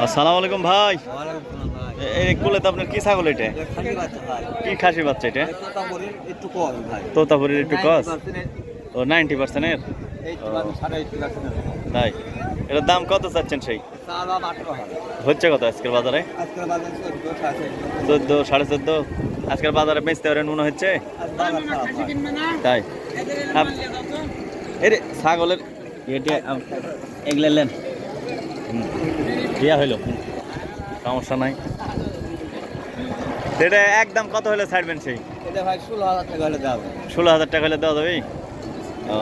আসসালামু আলাইকুম ভাই। এই কুলে তো আপনার কি ছাগল এটা। কি খাসি বাচ্চা এটা? তোতাপুরির একটু কস ও নাইনটি পার্সেন্টের 80% সাড়ে 80% এর তাই। এটার দাম কত চাচ্ছেন সেই? চা দাম 18 হাজার। হচ্ছে কত আজকের বাজারে? আজকের বাজার 14, সাড়ে 14 চোদ্দ সাড়ে চোদ্দ? আজকের বাজারে বেচতে পারেন মনে হচ্ছে। তাই। আপ- এরে ছাগলের এটা এগুলো দিয়া হইল? সমস্যা নাই। এটা একদম কত হলে ছাড়বেন সেই? এটা ভাই 16,000 টাকা হলে দাও। ষোলো হাজার টাকা হলে দেওয়া যাবে? ও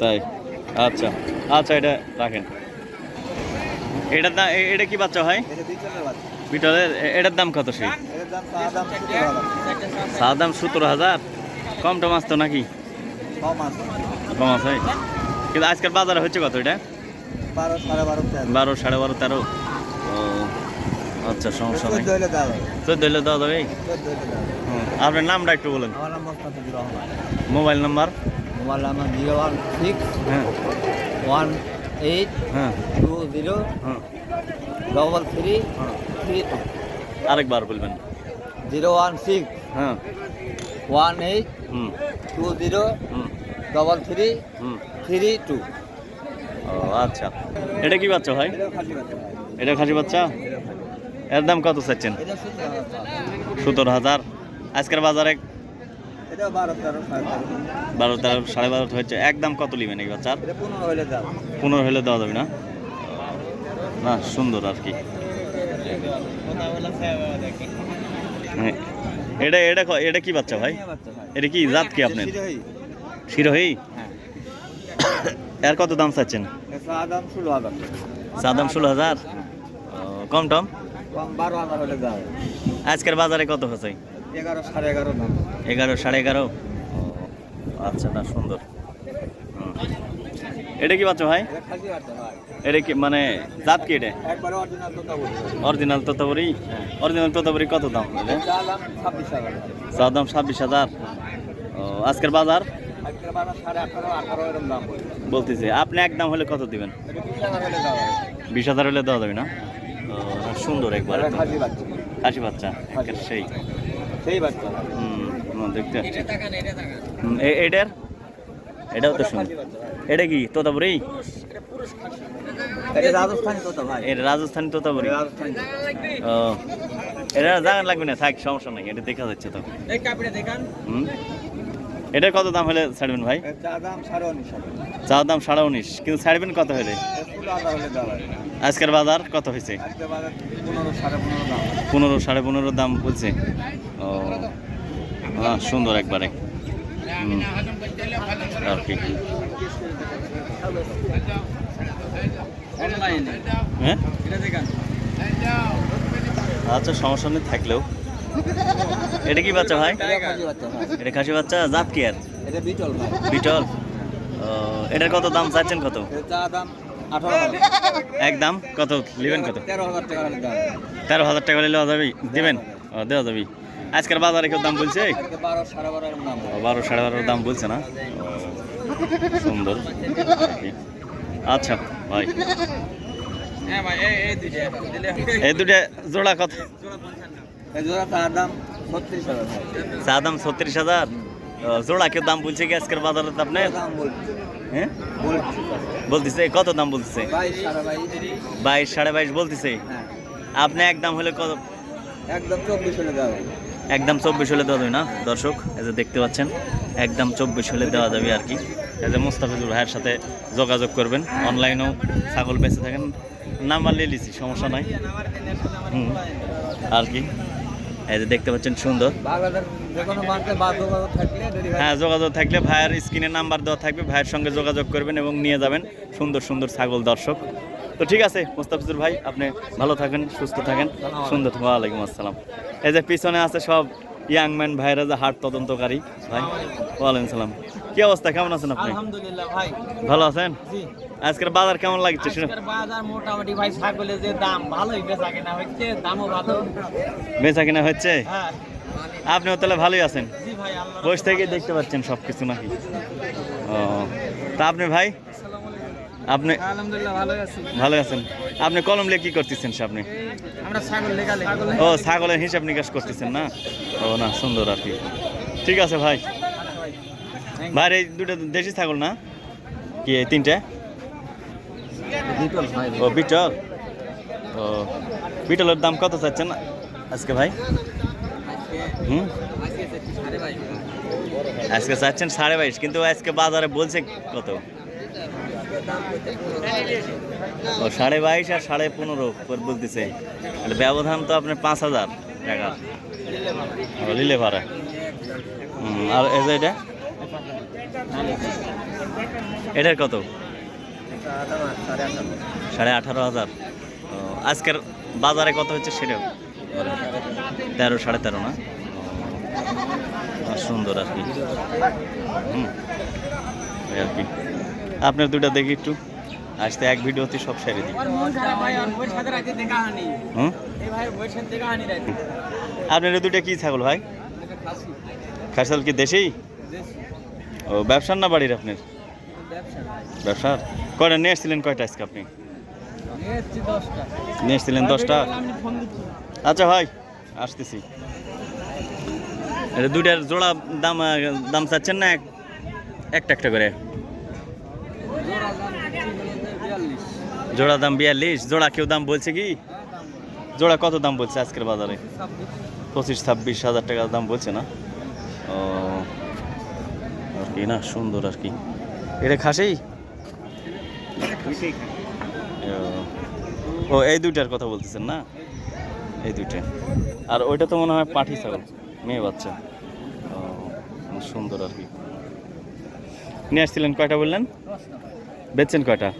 তাই। আচ্ছা আচ্ছা এটা রাখেন। এটার দাম এটা কি বাচ্চা হয় বিটলের এটার দাম কত সেই? এটার দাম চা দাম 17,000 সাদা দাম সতেরো হাজার? কম টম তো নাকি? কম আছে। কিন্তু আজকাল বাজারে হচ্ছে কত এটা? বারো সাড়ে বারো তেরো। আচ্ছা সমস্যা নেই। 14 হলে দাও। চোদ্দ হলে দেওয়া যাবে? 14 হলে দাও। হুম, আপনার নামটা একটু বলেন। Mobile number? মোবাইল নাম্বার 016 হ্যাঁ। 18 হ্যাঁ। 20 হ্যাঁ double three হ্যাঁ three two আরেকবার বলবেন। জিরো ওয়ান সিক্স হ্যাঁ। two zero হুম। double three হুম। three two ও আচ্ছা। এটা কি বাচ্চা ভাই? এটা খাসি বাচ্চা? এর দাম কত চাচ্ছেন? সত্তর হাজার। সতেরো হাজার আজকের বাজারে বারো তেরো সাড়ে বারো সাড়ে একদম কত নেবেন এই বাচ্চার? পনেরো হলে দেওয়া যাবে না? না সুন্দর আর কি। এটা এটা এটা কি বাচ্চা ভাই। এটা কি জাত কি আপনার? শিরোহী। হ্যাঁ। এর কত দাম চাচ্ছেন? দাম ষোলো হাজার। চা দাম ষোলো হাজার? ও, কম টম? কম বারো হাজার হলে আজকের বাজারে কত হচ্ছে? এগারো সাড়ে এগারো দাম। এগারো সাড়ে এগারো? আচ্ছা না সুন্দর। এটা কি বাচ্চা ভাই? এটা কি মানে জাত কি এটা? অরিজিনাল তোতা বলি অরিজিনাল তোতাপুরি? কত দাম? এটা ছাব্বিশ হাজার। চা দাম ছাব্বিশ হাজার। ও আজকের বাজার? দাম আপনি একদম হলে কত দিবেন? বিশ হাজার হলে দেওয়া যাবে না? সুন্দর একবার খাসি বাচ্চা। কাশি বাচ্চা সেই। সেই বাচ্চা। হুম দেখতে পাচ্ছি এটার? এটাও তো। এটা কি তোতাপুরি? এটা রাজস্থানি তোতা এটা রাজস্থানি তোতাপুরি। রাজস্থানি। ও এটা জানা লাগবে না থাক সমস্যা নাই এটা দেখা যাচ্ছে তো। এই হুম? এটার কত দাম হলে ছাড়বেন ভাই? চা দাম সাড়ে উনিশ কিন্তু ছাড়বেন কত হলে? আজকের বাজার কত হয়েছে? পনেরো সাড়ে পনেরো দাম। পনেরো সাড়ে পনেরো দাম বলছে। ও হ্যাঁ সুন্দর একবারে। আর কি হ্যাঁ? আচ্ছা সমস্যা নেই থাকলেও। এটা কি বাচ্চা ভাই? এটা খাসি বাচ্চা এটা জাত কি আর? এটা বিটল ভাই। বিটল? এটার কত দাম চাচ্ছেন কত? চা দাম একদম কত? নেবেন কত? তেরো হাজার টাকা হয় দেওয়া যাবে। দিবেন? ও দেওয়া যাবে আজকের বাজারে কেউ দাম বলছে? বারো সাড়ে বারোর দাম বলছে না? সুন্দর। আচ্ছা ভাই। হ্যাঁ এই দুটা জোড়া কত? এই জোড়া চার দাম ছত্রিশ হাজার ভাই। চা দাম ছত্রিশ হাজার? জোড়া কেউ দাম বলছে কি আজকের বাজারে আপনার? হ্যাঁ? বলতেছে কত দাম বলতেছে? বাইশ সাড়ে বাইশ। বলতেছে? হ্যাঁ। আপনি একদম হলে কত? একদম চব্বিশ হলে দেওয়া একদম চব্বিশ হলে দেওয়া যাবে না? দর্শক এই যে দেখতে পাচ্ছেন একদম চব্বিশ হলে দেওয়া যাবে আর কি। এই যে মুস্তাফিজুর ভাইয়ের সাথে যোগাযোগ করবেন। অনলাইনেও ছাগল বেঁচে থাকেন। নাম্বার নিয়ে লিছি সমস্যা নাই। হুম। আর কি? এই যে দেখতে পাচ্ছেন সুন্দর। হ্যাঁ যোগাযোগ থাকলে ভাইয়ের স্ক্রিনে নাম্বার দেওয়া থাকবে ভাইয়ের সঙ্গে যোগাযোগ করবেন এবং নিয়ে যাবেন সুন্দর সুন্দর ছাগল দর্শক। তো ঠিক আছে মুস্তাফিজুর ভাই আপনি ভালো থাকেন সুস্থ থাকেন। সুন্দর ওয়ালাইকুম আসসালাম। এই যে পিছনে আছে সব ইয়াং ম্যান ভাইরা যে হাট তদন্তকারী ভাই ওয়ালাইকুম সালাম। কি অবস্থা? কেমন আছেন আপনি? আলহামদুলিল্লাহ ভাই। ভালো আছেন? জি। আজকের বাজার কেমন লাগছে শুনে? আজকের বাজার মোটামুটি ভাই ছাগলের যে দাম ভালোই বেচা কেনা হচ্ছে দামও ভালো। বেচা কিনা হচ্ছে? হ্যাঁ। আপনিও তাহলে ভালোই আছেন? জি ভাই আল্লাহ বসে থেকে দেখতে পাচ্ছেন সব কিছু নাকি? ও তা আপনি ভাই? আপনি আলহামদুলিল্লাহ ভালো আছি। ভালো আছেন। আপনি কলম কি করতেছেন আপনি? আমরা ছাগল লেগালে ও ছাগলের হিসাব নিকাশ করতেছেন না? ও না সুন্দর আর কি। ঠিক আছে ভাই। ভাই এই দুটো দেশি ছাগল না? কি এই তিনটে? ও বিটল? ও বিটলের দাম কত চাচ্ছেন আজকে ভাই? হুম? আজকে চাচ্ছেন সাড়ে বাইশ কিন্তু আজকে বাজারে বলছে কত? ও, সাড়ে বাইশ আর সাড়ে পনেরো বলতেছে। তাহলে ব্যবধান তো আপনার পাঁচ হাজার টাকা। লিলে ভাড়া। আর এই যে এটা? এটার কত? সাড়ে আঠারো হাজার। আজকের বাজারে কত হচ্ছে সেটাও তেরো, সাড়ে তেরো না? সুন্দর আর কি। হুম আর কি। আপনার দুটা দেখি একটু। আসতে এক ভিডিওতে সব সেরে দিই। আপনার দুটা কি ছাগল ভাই? খাসাল কি দেশেই ও ব্যবসার না বাড়ির আপনার? ব্যবসা ব্যবসার? কয়টা নিয়ে এসেছিলেন কয়টা আজকে আপনি? নিয়ে এসেছিলেন দশটা? আচ্ছা ভাই আসতেছি। এটা দুইটার জোড়া দাম দাম চাচ্ছেন না এক- একটা একটা করে? জোড়া দাম বিয়াল্লিশ। জোড়া কেউ দাম বলছে কি? জোড়া কত দাম বলছে আজকের বাজারে? পঁচিশ, ছাব্বিশ হাজার টাকা দাম বলছে না? ও, আর কি না, সুন্দর আর কি। এটা খাসেই ও, এই দুইটার কথা বলতেছেন না? এই দুইটা। আর ওইটা তো মনে হয় পাঠি ছাগল, মেয়ে বাচ্চা। ও, সুন্দর আর কি। নিয়ে আসছিলেন কয়টা বললেন? বেচছেন কয়টা?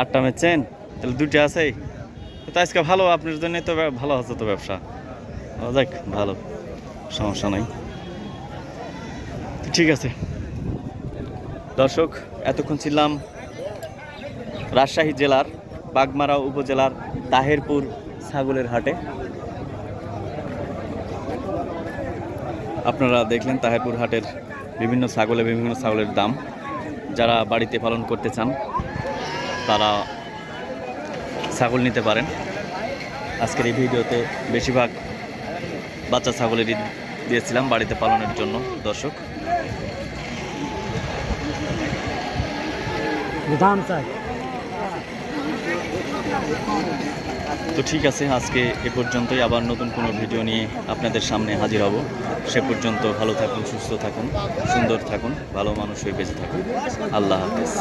আটটা বেচছেন? তাহলে দুটো আছেই। তো আজকে ভালো, আপনার জন্য তো ভালো হচ্ছে তো ব্যবসা। ও যাক, ভালো। সমস্যা নাই। ঠিক আছে। দর্শক, এতক্ষণ ছিলাম রাজশাহী জেলার বাগমারা উপজেলার তাহেরপুর ছাগলের হাটে। আপনারা দেখলেন তাহেরপুর হাটের বিভিন্ন ছাগলে বিভিন্ন ছাগলের দাম। যারা বাড়িতে পালন করতে চান, তারা ছাগল নিতে পারেন। আজকের এই ভিডিওতে বেশিরভাগ বাচ্চা ছাগলেরই দিয়েছিলাম বাড়িতে পালনের জন্য, দর্শক। দাম চাই তো ঠিক আছে, আজকে এ পর্যন্তই। আবার নতুন কোনো ভিডিও নিয়ে আপনাদের সামনে হাজির হব। সে পর্যন্ত ভালো থাকুন, সুস্থ থাকুন, সুন্দর থাকুন, ভালো মানুষ হয়ে বেঁচে থাকুন। আল্লাহ হাফেজ।